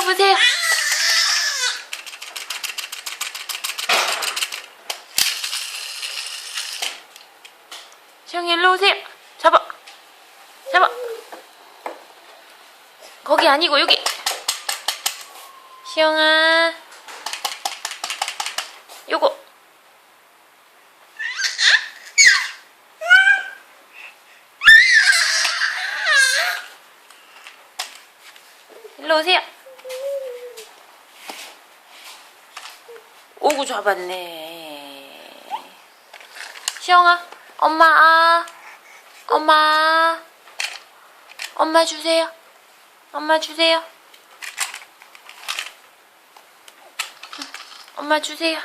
들어보세요. 시영이 일로 오세요. 잡아. 잡아. 거기 아니고 여기. 시영아. 요거. 일로 오세요. 오구 잡았네. 시영아, 엄마 아, 엄마, 엄마 주세요. 엄마 주세요. 엄마 주세요.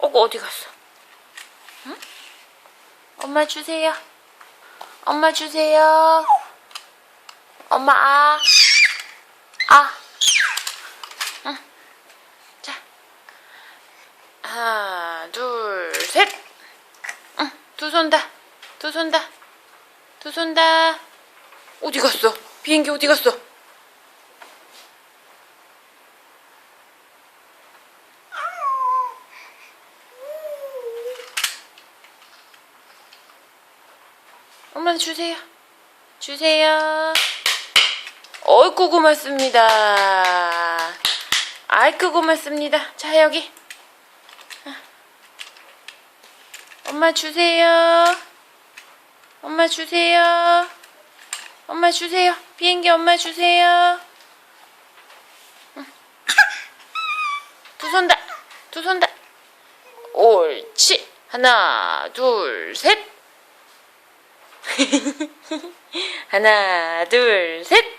오구 어디 갔어? 응? 엄마 주세요. 엄마 주세요. 엄마 아. 아. 응. 자. 하나, 둘, 셋. 응. 두 손 다. 두 손 다. 두 손 다. 어디 갔어? 비행기 어디 갔어? 엄마 주세요. 주세요. 어이구 고맙습니다. 아이고 고맙습니다. 자 여기. 엄마 주세요. 엄마 주세요. 엄마 주세요. 비행기 엄마 주세요. 두 손 다. 두 손 다. 옳지. 하나, 둘, 셋. 하나, 둘, 셋.